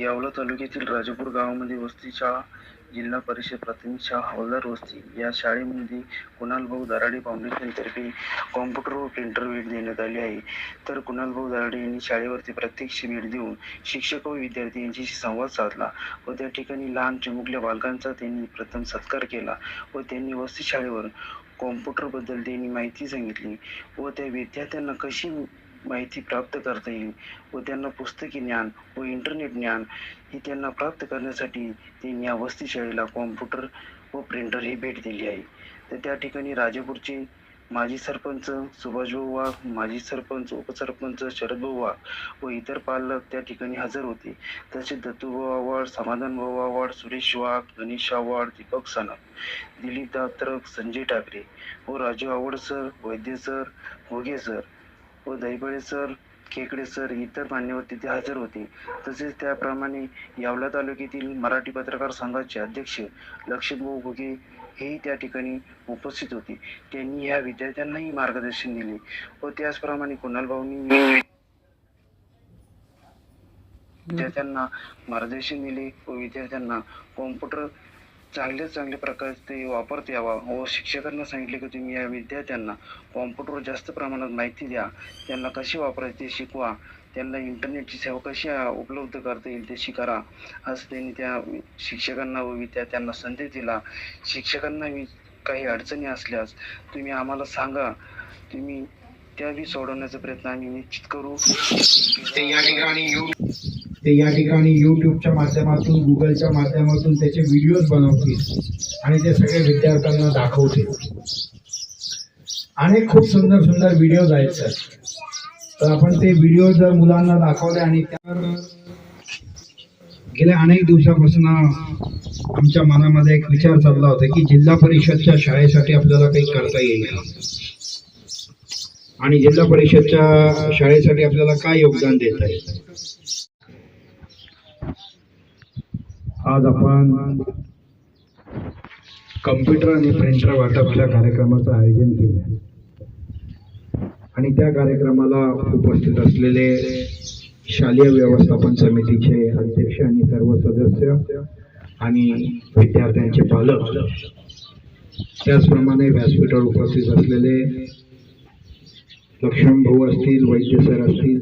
यावला तालुक्यातील राजापूर गावामध्ये वस्ती शाळा जिल्हा परिषद प्राथमिक शाळा हवालदार वस्ती या शाळेमध्ये कुणाल भाऊ दराडे फाउंडेशनतर्फे कॉम्प्युटर व प्रिंटर भेट देण्यात आली आहे. तर कुणाल भाऊ दराडे यांनी शाळेवरती प्रत्यक्ष भेट देऊन शिक्षक व विद्यार्थी यांच्याशी संवाद साधला व त्या ठिकाणी लहान चिमुकल्या बालकांचा त्यांनी प्रथम सत्कार केला व त्यांनी वस्ती शाळेवर कॉम्प्युटरबद्दल त्यांनी माहिती सांगितली व त्या विद्यार्थ्यांना कशी माहिती प्राप्त करता येईल व त्यांना पुस्तकी ज्ञान व इंटरनेट ज्ञान हे त्यांना प्राप्त करण्यासाठी त्यांनी या वस्तीशाळेला कॉम्प्युटर व प्रिंटर ही भेट दिली आहे. तर त्या ठिकाणी राजापूरचे माजी सरपंच सुभाषभाऊ वाघ माजी सरपंच उपसरपंच शरदभाऊ वाघ व इतर पालक त्या ठिकाणी हजर होते. तसेच दत्तूभाऊ आव्हाड समाधानभाऊ आव्हाड सुरेश वाघ गणेश आव्हाड दीपक सनक दिलीप दात्रक संजय ठाकरे व Raju Awhad sir Vaidya sir Ghoge sir व दहीबळे सर खेकडे सर इतर मान्यवर तिथे हजर होते. तसेच त्याप्रमाणे यावला तालुक्यातील मराठी पत्रकार संघाचे अध्यक्ष लक्ष्मीभाऊ घुगे हेही त्या ठिकाणी उपस्थित होते. त्यांनी ह्या विद्यार्थ्यांनाही मार्गदर्शन दिले व त्याचप्रमाणे कुणाल भाऊंनी विद्यार्थ्यांना मार्गदर्शन दिले व विद्यार्थ्यांना कॉम्प्युटर चांगल्या चांगल्या प्रकारे वापरता यावा. व शिक्षकांना सांगितले की तुम्ही या विद्यार्थ्यांना कॉम्प्युटरवर जास्त प्रमाणात माहिती द्या. त्यांना कशी वापरायचे ते शिकवा. त्यांना इंटरनेटची सेवा कशी उपलब्ध करता येईल ते शिकारा. असं त्यांनी त्या शिक्षकांना व विद्यार्थ्यांना संदेश दिला. शिक्षकांना काही अडचणी असल्यास तुम्ही आम्हाला सांगा. तुम्ही त्याही सोडवण्याचा प्रयत्न आम्ही निश्चित करू. ते या ठिकाणी यूट्यूबच्या युट्यूबच्या माध्यमातून गुगलच्या माध्यमातून त्याचे व्हिडिओज बनवतील आणि ते सगळे विद्यार्थ्यांना दाखवतील. अनेक खूप सुंदर सुंदर व्हिडिओज आहेत सर तर आपण ते व्हिडिओ जर मुलांना दाखवले आणि त्यावर गेल्या अनेक दिवसापासून आमच्या मनामध्ये एक विचार चालला होता की जिल्हा परिषदच्या शाळेसाठी आपल्याला काही करता येईल आणि जिल्हा परिषदच्या शाळेसाठी आपल्याला काय योगदान देता येईल? आज आपण कम्प्युटर आणि प्रिंटर वाटपच्या कार्यक्रमाचं आयोजन केलं आहे आणि त्या कार्यक्रमाला उपस्थित असलेले शालेय व्यवस्थापन समितीचे अध्यक्ष आणि सर्व सदस्य आणि विद्यार्थ्यांचे पालक त्याचप्रमाणे व्यासपीठावर उपस्थित असलेले लक्ष्मण भाऊ असतील वैद्य सर असतील